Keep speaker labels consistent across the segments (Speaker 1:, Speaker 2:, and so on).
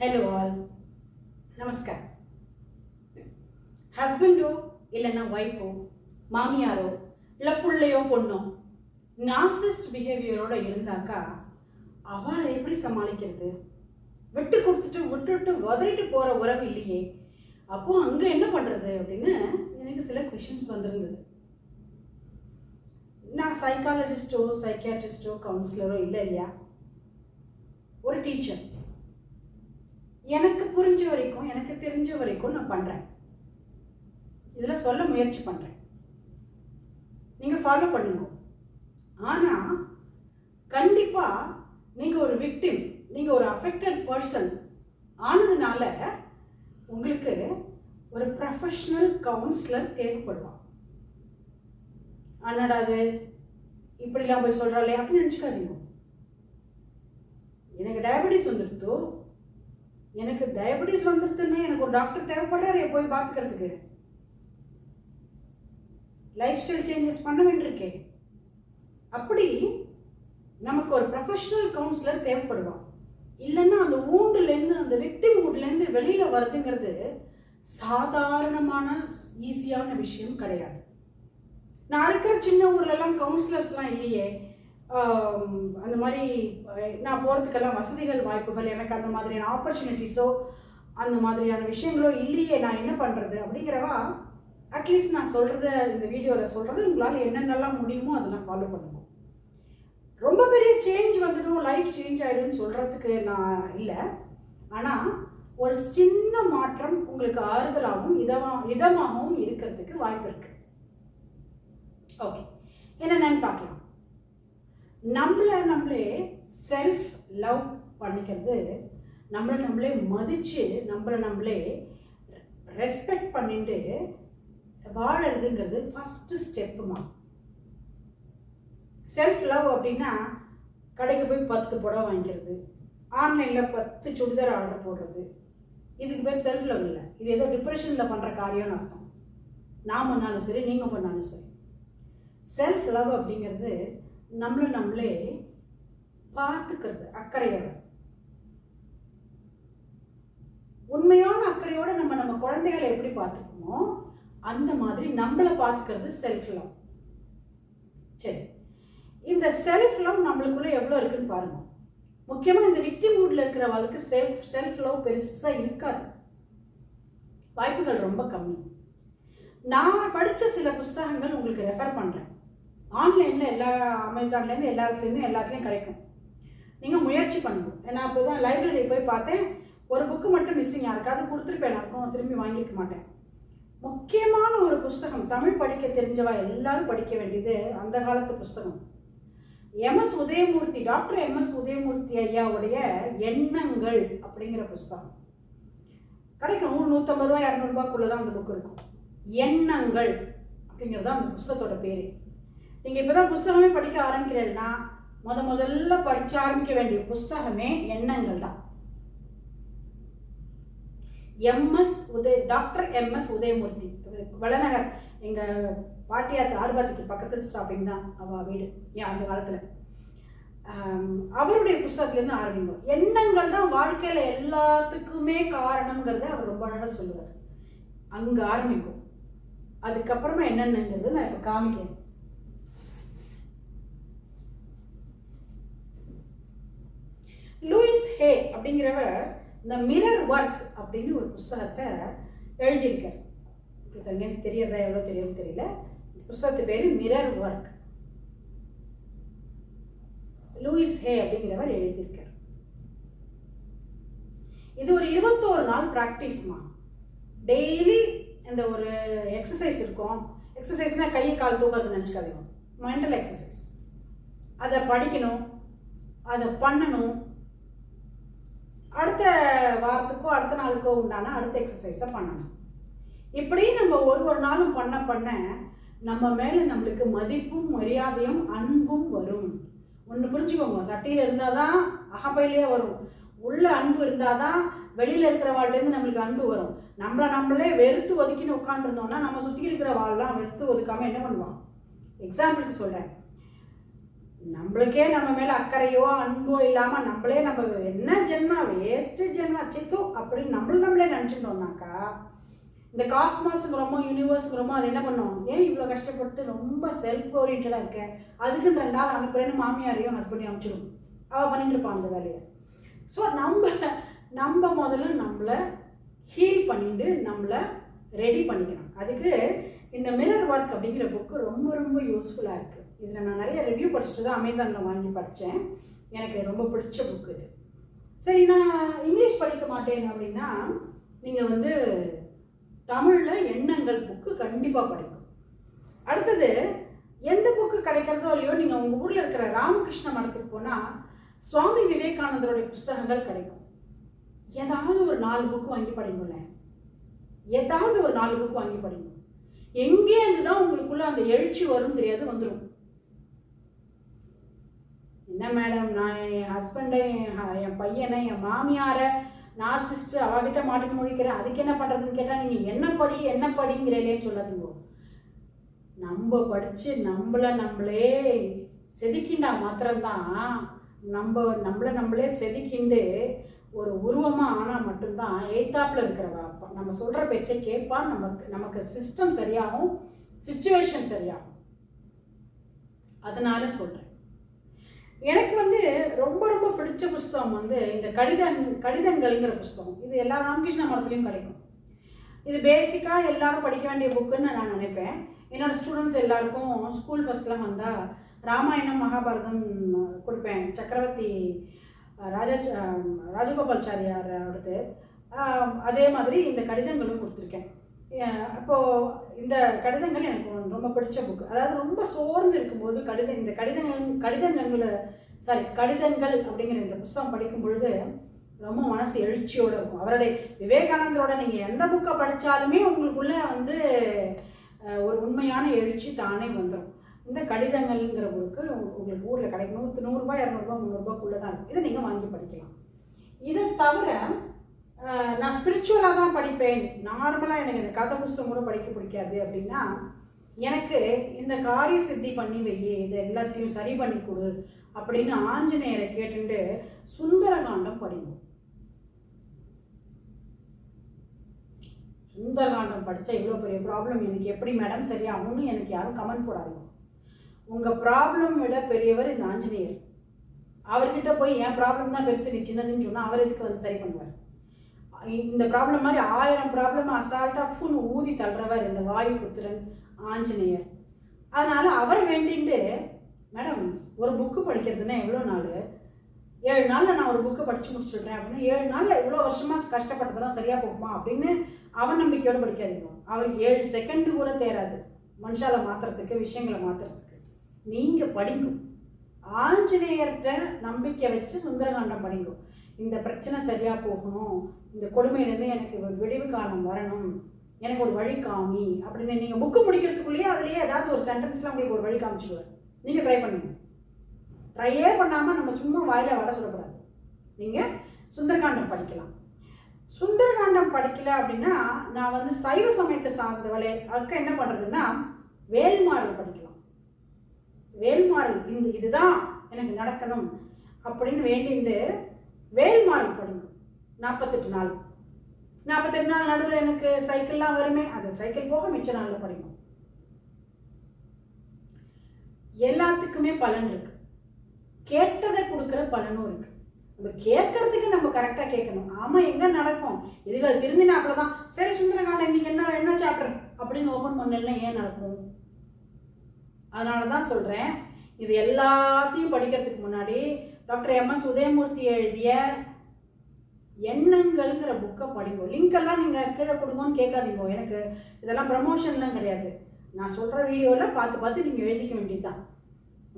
Speaker 1: Hello all நமஸ்கார் ஹஸ்பண்டோ இல்லைன்னா ஒய்ஃபோ மாமியாரோ இல்லை பிள்ளையோ பொண்ணோ நாசிஸ்ட் பிஹேவியரோட இருந்தாக்கா அவளை எப்படி சமாளிக்கிறது? விட்டு கொடுத்துட்டு விட்டுட்டு உதறிட்டு போகிற உறவு இல்லையே. அப்போ அங்கே என்ன பண்ணுறது அப்படின்னு எனக்கு சில கொஷின்ஸ் வந்திருந்தது. நான் சைக்காலஜிஸ்டோ சைக்கியாட்ரிஸ்டோ கவுன்சிலரோ இல்லை இல்லையா? ஒரு டீச்சர் எனக்கு புரிஞ்ச வரைக்கும் எனக்கு தெரிஞ்ச வரைக்கும் நான் பண்ணுறேன் இதில் சொல்ல முயற்சி பண்ணுறேன் நீங்கள் ஃபாலோ பண்ணுங்க. ஆனால் கண்டிப்பாக நீங்கள் ஒரு விக்டிம் நீங்கள் ஒரு அஃபெக்டட் பர்சன் ஆனதுனால உங்களுக்கு ஒரு ப்ரொஃபஷ்னல் கவுன்சிலர் தேவைப்படுவான். அண்ணடா அது இப்படிலாம் போய் சொல்கிறாளே அப்படின்னு நினச்சிக்காதீங்க. எனக்கு டயபெட்டிஸ் வந்துடுத்தோ எனக்கு டயபெட்டிஸ் வந்துடுத்துன்னா எனக்கு ஒரு டாக்டர் தேவைப்படுறாரு போய் பார்த்துக்கிறதுக்கு. லைஃப் ஸ்டைல் சேஞ்சஸ் பண்ண வேண்டியிருக்கேன் அப்படி நமக்கு ஒரு ப்ரொஃபஷனல் கவுன்சிலர் தேவைப்படுவான். இல்லைன்னா அந்த ஊண்டுலேருந்து அந்த விக்டிம் ஊட்லேருந்து வெளியில் வருதுங்கிறது சாதாரணமான ஈஸியான விஷயம் கிடையாது. நான் இருக்கிற சின்ன ஊர்லலாம் கவுன்சிலர்ஸ்லாம் இல்லையே. மாதிரி நான் போகிறதுக்கெல்லாம் வசதிகள் வாய்ப்புகள் எனக்கு அந்த மாதிரியான ஆப்பர்ச்சுனிட்டிஸோ அந்த மாதிரியான விஷயங்களோ இல்லையே நான் என்ன பண்ணுறது அப்படிங்கிறவா அட்லீஸ்ட் நான் சொல்கிறத இந்த வீடியோவில் சொல்கிறது உங்களால் என்னென்னலாம் முடியுமோ அதெல்லாம் ஃபாலோ பண்ணுவோம். ரொம்ப பெரிய சேஞ்ச் வந்துடும் லைஃப் சேஞ்ச் ஆகிடும்னு சொல்கிறதுக்கு நான் இல்லை. ஆனால் ஒரு சின்ன மாற்றம் உங்களுக்கு ஆறுதலாகவும் இதமா இதமாகவும் இருக்கிறதுக்கு வாய்ப்பு இருக்குது ஓகே என்னென்னு பார்க்கலாம். நம்மளை நம்மளே செல்ஃப் லவ் பண்ணிக்கிறது நம்மளை நம்மளே மதித்து நம்மளை நம்மளே ரெஸ்பெக்ட் பண்ணிட்டு வாழறதுங்கிறது ஃபஸ்ட்டு ஸ்டெப்புமா செல்ஃப் லவ் அப்படின்னா கடைக்கு போய் பத்து புடவை வாங்கிக்கிறது ஆன்லைனில் பத்து சுடிதார் ஆர்டர் போடுறது. இதுக்கு பேர் செல்ஃப் லவ் இல்லை. இது ஏதோ டிப்ரெஷனில் பண்ணுற காரியம்னு அர்த்தம். நான் பண்ணாலும் சரி நீங்கள் பண்ணாலும் சரி. செல்ஃப் லவ் அப்படிங்கிறது நம்மளை நம்மளே பார்த்துக்கிறது அக்கறையோட. உண்மையான அக்கறையோட நம்ம நம்ம குழந்தைகளை எப்படி பார்த்துக்குமோ அந்த மாதிரி நம்மளை பார்த்துக்கிறது செல்ஃப் லவ் சரி. இந்த செல்ஃப் லவ் நம்மளுக்குள்ள எவ்வளோ இருக்குன்னு பாருங்க. முக்கியமாக இந்த விக்டி மூடில் இருக்கிறவங்களுக்கு செல்ஃப் செல்ஃப் லவ் பெருசாக இருக்காது. வாய்ப்புகள் ரொம்ப கம்மி. நான் படித்த சில புஸ்தகங்கள் உங்களுக்கு ரெஃபர் பண்ணுறேன் ஆன்லைனில் எல்லா அமேசான்லேருந்து எல்லா இடத்துலேருந்து எல்லாத்துலேயும் கிடைக்கும். நீங்கள் முயற்சி பண்ணணும் ஏன்னா அப்போ தான் லைப்ரரி போய் பார்த்தேன். ஒரு புக்கு மட்டும் மிஸ்ஸிங் யாருக்காவது கொடுத்துருப்பேன் இருக்கும் திரும்பி வாங்கியிருக்க மாட்டேன். முக்கியமான ஒரு புஸ்தகம் தமிழ் படிக்க தெரிஞ்சவா எல்லாரும் படிக்க வேண்டியது அந்த காலத்து புஸ்தகம். MS Udayamurthy doctor MS Udayamurthy ஐயாவுடைய எண்ணங்கள் அப்படிங்கிற புஸ்தகம். கிடைக்கும். நூறு நூற்றம்பது ரூபா இரநூறுபாக்குள்ளே தான் அந்த புக் இருக்கும். எண்ணங்கள் அப்படிங்கிறது தான் அந்த புஸ்தகத்தோட பேர். நீங்கள் இப்போ தான் புஸ்தகமே படிக்க ஆரம்பிக்கிறேன்னா முத முதல்ல படிச்சு ஆரம்பிக்க வேண்டிய புஸ்தகமே எண்ணங்கள் தான். MS Udaya doctor MS Udayamurthy Valanagar எங்கள் பாட்டியாத்து ஆர்பாத்துக்கு பக்கத்து ஸ்டாப்பிங் தான் அவள் வீடு ஏன் அந்த காலத்தில். அவருடைய புஸ்தகத்துலேருந்து ஆரம்பிங்க. எண்ணங்கள் தான் வாழ்க்கையில் எல்லாத்துக்குமே காரணங்கிறத அவர் ரொம்ப அழகாக சொல்லுவார். அங்கே ஆரம்பிக்கும். அதுக்கப்புறமா என்னென்னங்கிறது நான் இப்போ காமிக்கிறேன். லூயிஸ் ஹே அப்படிங்கிறவர் இந்த மிரர் ஒர்க் அப்படின்னு ஒரு புஸ்தகத்தை எழுதியிருக்கார். உங்களுக்கு தெரியறதா எவ்வளோ தெரியும்னு தெரியல. புஸ்தகத்து பேர் மிரர் ஒர்க். லூயிஸ் ஹே அப்படிங்கிறவர் எழுதியிருக்கார். இது ஒரு இருபத்தோரு நாள் ப்ராக்டிஸ்மா டெய்லி இந்த ஒரு எக்ஸசைஸ் இருக்கும். எக்ஸசைஸ்னால் கை கால் தூக்கிறது நினச்சிக்காதீங்க மென்டல் எக்ஸசைஸ் அதை படிக்கணும். அதை பண்ணணும். அடுத்த வாரத்துக்கோ அடுத்த நாளுக்கோ உண்டான அடுத்த எக்ஸசைஸை பண்ணணும். இப்படி நம்ம ஒரு ஒரு நாளும் பண்ண பண்ண நம்ம மேலே நம்மளுக்கு மதிப்பும் மரியாதையும் அன்பும் வரும். ஒன்று புரிஞ்சுக்கோங்க. சட்டையில் இருந்தால் தான் அகப்பையிலே வரும். உள்ள அன்பு இருந்தால் தான் வெளியில் இருக்கிற வாழ்லேருந்து நம்மளுக்கு அன்பு வரும். நம்மளை நம்மளே வெறுத்து ஒதுக்கின்னு உட்காந்துருந்தோம்னா நம்ம சுற்றி இருக்கிற வாழ்லாம் வெறுத்து ஒதுக்காமல் என்ன பண்ணுவான்? எக்ஸாம்பிளுக்கு சொல்கிறேன் நம்மளுக்கே நம்ம மேலே அக்கறையோ அன்போ இல்லாமல் நம்மளே நம்ம என்ன ஜென்மா? வேஸ்ட்டு ஜென்மா. சித்து அப்படின்னு நம்மள நம்மளே நினச்சிட்டோம்னாக்கா இந்த காஸ்மாஸுங்கிறோமோ யூனிவர்ஸுங்கிறோமோ அது என்ன பண்ணும்? ஏன் இவ்வளோ கஷ்டப்பட்டு ரொம்ப செல்ஃப் ஓரியன்டாக இருக்க? அதுக்குன்னு ரெண்டு நாள் அனுப்புறேன்னு மாமியாரையும் ஹஸ்பண்டையும் அனுப்பிச்சிடும். அவள் பண்ணிட்டு இருப்பான் அந்த வேலையை. ஸோ நம்ம நம்ம முதல்ல நம்மளை ஹீல் பண்ணிட்டு நம்மளை ரெடி பண்ணிக்கணும். அதுக்கு இந்த மிரர் ஒர்க் அப்படிங்கிற புக்கு ரொம்ப ரொம்ப யூஸ்ஃபுல்லாக இருக்குது இதில் நான் நிறைய ரிவ்யூ படிச்சுட்டு தான் அமேசானில் வாங்கி படித்தேன் எனக்கு ரொம்ப பிடிச்ச புக்கு இது. சரி நான் இங்கிலீஷ் படிக்க மாட்டேன் அப்படின்னா நீங்கள் வந்து தமிழில் எண்ணங்கள் புக்கு கண்டிப்பாக படிக்கும். அடுத்தது எந்த புக்கு கிடைக்கிறதோ இல்லையோ நீங்கள் உங்கள் ஊரில் இருக்கிற ராமகிருஷ்ண மடத்துக்கு போனால் சுவாமி விவேகானந்தருடைய புஸ்தகங்கள் கிடைக்கும். ஏதாவது ஒரு நாலு புக்கு வாங்கி படிங்களேன் ஏதாவது ஒரு நாலு புக்கு வாங்கி படிங்க. எங்கேருந்து தான் உங்களுக்குள்ள அந்த எழுச்சி வரும் தெரியாது வந்துடும் என்ன மேடம் நான் என் ஹஸ்பண்டை என் பையனை என் மாமியாரை நான் சிஸ்டர் அவகிட்ட மாட்டிட்டு முடிக்கிறேன் அதுக்கு என்ன பண்ணுறதுன்னு கேட்டால் நீங்கள் என்ன படி என்ன படிங்கிறேன்னு சொல்லாதீங்க. நம்ம படித்து நம்மளை நம்மளே செதுக்கிண்டா மாத்திரம்தான். நம்ம நம்மளை நம்மளே செதுக்கிண்டு ஒரு உருவமாக ஆனால் மட்டும்தான் எய்த்தாப்பில் இருக்கிறவா நம்ம சொல்கிற பேச்சை கேட்பான் நமக்கு நமக்கு சிஸ்டம் சரியாகும் சுச்சுவேஷன் சரியாகும். அதனால சொல்கிறேன் எனக்கு வந்து ரொம்ப ரொம்ப பிடிச்ச புஸ்தகம் வந்து இந்த கடிதம் கடிதங்கள்ங்கிற புஸ்தகம். இது எல்லா ராமகிருஷ்ண மரத்துலேயும் கிடைக்கும். இது பேசிக்காக எல்லாரும் படிக்க வேண்டிய புக்குன்னு நான் நினைப்பேன். என்னோடய ஸ்டூடெண்ட்ஸ் எல்லாருக்கும் ஸ்கூல் ஃபஸ்ட்லாம் வந்தால் ராமாயணம் மகாபாரதம் கொடுப்பேன். சக்கரவர்த்தி ராஜா ராஜகோபால்சாரியார் அடுத்து அதே மாதிரி இந்த கடிதங்களும் கொடுத்துருக்கேன். அப்போது இந்த கடிதங்கள் எனக்கு ரொம்ப பிடிச்ச புக்கு அதாவது ரொம்ப சோர்ந்து இருக்கும்போது கடிதம் இந்த கடிதங்கள் கடிதங்களை சாரி கடிதங்கள் அப்படிங்கிற இந்த புஸ்தகம் படிக்கும் பொழுது ரொம்ப மனசு எழுச்சியோடு இருக்கும். அவருடைய விவேகானந்தரோட நீங்கள் எந்த புக்கை படித்தாலுமே உங்களுக்குள்ளே வந்து ஒரு உண்மையான எழுச்சி தானே வந்துடும் இந்த கடிதங்கள்ங்கிற புக்கு உங்களுக்கு ஊரில் கிடைக்கும். நூற்று நூறுரூபா இரநூறுபா முந்நூறுபாக்குள்ளே தான் இருக்கும். இதை நீங்கள் வாங்கி படிக்கலாம். இதை தவிர நான் ஸ்பிரிச்சுவலாக தான் படிப்பேன். நார்மலாக எனக்கு இந்த கதை புஸ்தகம் கூட படிக்க பிடிக்காது அப்படின்னா எனக்கு இந்த காரிய சித்தி பண்ணி வையே இது எல்லாத்தையும் சரி பண்ணி கொடு அப்படின்னு ஆஞ்சநேயரை கேட்டுட்டு சுந்தரகாண்டம் படிப்போம். சுந்தரகாண்டம் படித்தா இவ்வளோ பெரிய ப்ராப்ளம் எனக்கு எப்படி மேடம் சரியாகும்னு எனக்கு யாரும் கமெண்ட் போடாதீங்க. உங்கள் ப்ராப்ளம் விட பெரியவர் இந்த ஆஞ்சநேயர். அவர்கிட்ட போய் என் ப்ராப்ளம் தான் பெருசு? நீ சின்னதுன்னு சொன்னால் அவர் எதுக்கு வந்து சரி பண்ணுவார்? இந்த ப்ராப்ளம் மாதிரி ஆயிரம் ப்ராப்ளம் அசால்ட்டாக ஃபுல் ஊதி தள்ளுறவர் இந்த வாயு புத்திரன் ஆஞ்சநேயர். அதனால் அவரை வேண்டிட்டு மேடம் ஒரு புக்கு படிக்கிறதுனா எவ்வளோ நாள்? ஏழு நாளில் நான் ஒரு புக்கை படித்து முடிச்சுடுறேன் அப்படின்னா ஏழு நாளில் இவ்வளோ வருஷமாக கஷ்டப்பட்டதெல்லாம் சரியாக போகுமா? அப்படின்னு அவன் நம்பிக்கையோடு படிக்காதீங்க. அவருக்கு ஏழு செகண்டு கூட தேராது மனுஷால மாற்றுறதுக்கு விஷயங்களை மாற்றுறதுக்கு நீங்கள் படிங்க. ஆஞ்சநேயர்கிட்ட நம்பிக்கை வச்சு சுந்தரகாண்டம் படிங்க. இந்த பிரச்சனை சரியாக போகணும். இந்த கொடுமையிலேருந்து எனக்கு ஒரு விடிவு காலம் வரணும். எனக்கு ஒரு வழி காமி அப்படின்னு நீங்கள் புக்கு முடிக்கிறதுக்குள்ளேயே அதுலேயே ஏதாவது ஒரு சென்டென்ஸில் உங்களுக்கு ஒரு வழி காமிச்சிடுவார் நீங்கள் ட்ரை பண்ணுங்க. ட்ரையே பண்ணாமல் நம்ம சும்மா வாயில் வட சொல்லக்கூடாது. நீங்கள் சுந்தரகாண்டம் படிக்கலாம். சுந்தரகாண்டம் படிக்கல அப்படின்னா நான் வந்து சைவ சமயத்தை சார்ந்தவளே அக்கா என்ன பண்ணுறதுன்னா வேல்மாறல் படிக்கலாம். வேல்மாறல் இந்த இதுதான் எனக்கு நடக்கணும் அப்படின்னு வேண்டிட்டு வேல்மாறல் படிங்க. நாற்பத்தெட்டு நாள். நாற்பத்தெட்டு நாள் நடுவில் எனக்கு சைக்கிள்லாம் வருமே அந்த சைக்கிள் போக மிச்ச நாளில் படிக்கும். எல்லாத்துக்குமே பலன் இருக்கு. கேட்டதை கொடுக்குற பலனும் இருக்கு. நம்ம கேட்கறதுக்கு நம்ம கரெக்டாக கேட்கணும். ஆமாம் எங்கே நடக்கும்? இதுகள் திருந்தினாப்புல தான். சரி சுந்தரகாண்ட இன்னைக்கு என்ன என்ன சாப்டர் அப்படின்னு ஓப்பன் பண்ணலன்னா ஏன் நடக்கும்? அதனால தான் சொல்கிறேன் இது எல்லாத்தையும் படிக்கிறதுக்கு முன்னாடி டாக்டர் எம் எஸ் உதயமூர்த்தி எழுதிய எண்ணங்கள்ங்கிற புக்கை படிங்க. லிங்கெல்லாம் நீங்கள் கீழே கொடுங்கன்னு கேட்காதீங்க. எனக்கு இதெல்லாம் ப்ரமோஷன்லாம் கிடையாது. நான் சொல்கிற வீடியோவில் பார்த்து பார்த்து நீங்கள் எழுதிக்க வேண்டியது தான்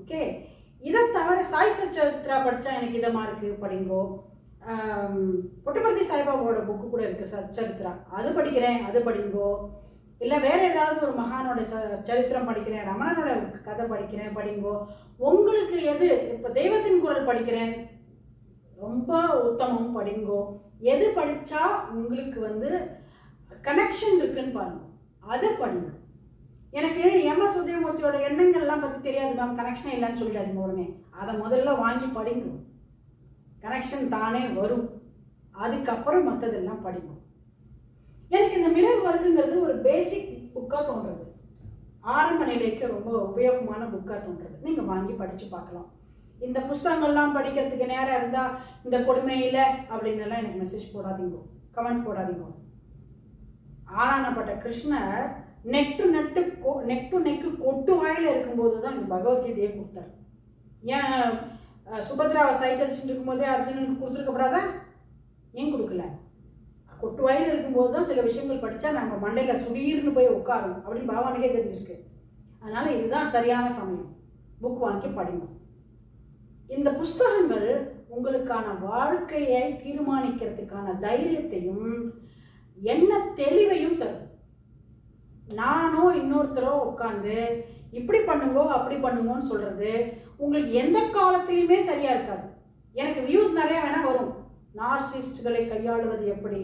Speaker 1: ஓகே இதை தவிர சாய் சச்சரித்ரா படித்தா எனக்கு இதமாக இருக்குது படிங்கோ. புட்டபர்த்தி சாய்பாபாவோட புக்கு கூட இருக்குது சச்சரித்ரா அது படிக்கிறேன் அது படிங்கோ. இல்லை வேறு ஏதாவது ஒரு மகானோட ச சரித்திரம் படிக்கிறேன் ரமணனோட கதை படிக்கிறேன் படிங்கோ. உங்களுக்கு எது? இப்போ தெய்வத்தின் குரல் படிக்கிறேன். ரொம்ப உத்தமம் படிங்கோ. எது படித்தா உங்களுக்கு வந்து கனெக்ஷன் இருக்குன்னு பாருங்க. அதை படிங்க. எனக்கு எம்எஸ் உதயமூர்த்தியோட எண்ணங்கள்லாம் பற்றி தெரியாது மேம் கனெக்ஷன் இல்லைன்னு சொல்லிடாதீங்க உடனே. அதை முதல்ல வாங்கி படிங்க. கனெக்ஷன் தானே வரும். அதுக்கப்புறம் மற்றதெல்லாம் படிக்கும் எனக்கு இந்த மிரர் ஒர்க்குங்கிறது ஒரு பேசிக் புக்காக தோன்றுறது ஆரம்ப நிலைக்கு ரொம்ப உபயோகமான புக்காக தோன்றுறது நீங்கள் வாங்கி படித்து பார்க்கலாம். இந்த புஸ்தகங்கள்லாம் படிக்கிறதுக்கு நேரம் இருந்தால் இந்த கொடுமையில் அப்படின்னு எல்லாம் எனக்கு மெசேஜ் போடாதீங்க. கமெண்ட் போடாதீங்க. ஆளானப்பட்ட கிருஷ்ணர் நெக் டு நெட்டு நெக் டு நெக்கு கொட்டு வாயில் இருக்கும்போது தான் எனக்கு பகவத்கீதையை கொடுத்தார். ஏன் சுபத்ராவை சைக்கிள் அடிச்சுட்டு இருக்கும்போதே அர்ஜுனனுக்கு கொடுத்துருக்கப்படாதா? ஏன் கொடுக்கல? கொட்டு வாயில் இருக்கும்போது தான் சில விஷயங்கள் படித்தா நம்ம மண்டையில் சுடீர்னு போய் உட்காரும் அப்படின்னு பகவானுக்கே தெரிஞ்சிருக்கு. அதனால் இதுதான் சரியான சமயம். புக் வாங்கி படிங்க. இந்த புஸ்தகங்கள் உங்களுக்கான வாழ்க்கையை தீர்மானிக்கிறதுக்கான தைரியத்தையும் என்ன தெளிவையும் தரும். நானோ இன்னொருத்தரோ உட்காந்து இப்படி பண்ணுங்கோ அப்படி பண்ணுங்கோன்னு சொல்கிறது உங்களுக்கு எந்த காலத்திலையுமே சரியாக இருக்காது. எனக்கு வியூஸ் நிறைய வேணால் வரும். நார்சிஸ்ட்களை கையாளுவது எப்படி?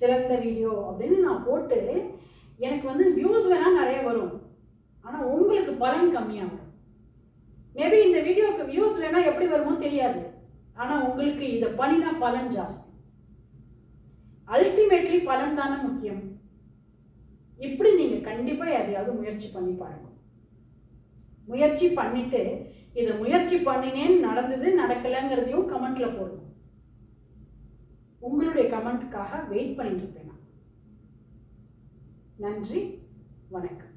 Speaker 1: சிறந்த வீடியோ அப்படின்னு நான் போட்டு எனக்கு வந்து வியூஸ் வேணால் நிறைய வரும். ஆனால் உங்களுக்கு பலன் கம்மியாகும். மேபி இந்த வீடியோக்கு வியூஸ் வேணா எப்படி வருமோ தெரியாது. ஆனால் உங்களுக்கு இதை பண்ணினா பலன் ஜாஸ்தி. அல்டிமேட்லி பலன் தானே முக்கியம். இப்படி நீங்கள் கண்டிப்பாக எதையாவது முயற்சி பண்ணி பாருங்க. முயற்சி பண்ணிட்டு இதை முயற்சி பண்ணினேன்னு நடந்தது நடக்கலைங்கிறதையும் கமெண்ட்ல போடுங்க. உங்களுடைய கமெண்ட்டுக்காக வெயிட் பண்ணிட்டு இருப்பேன் நான். நன்றி வணக்கம்.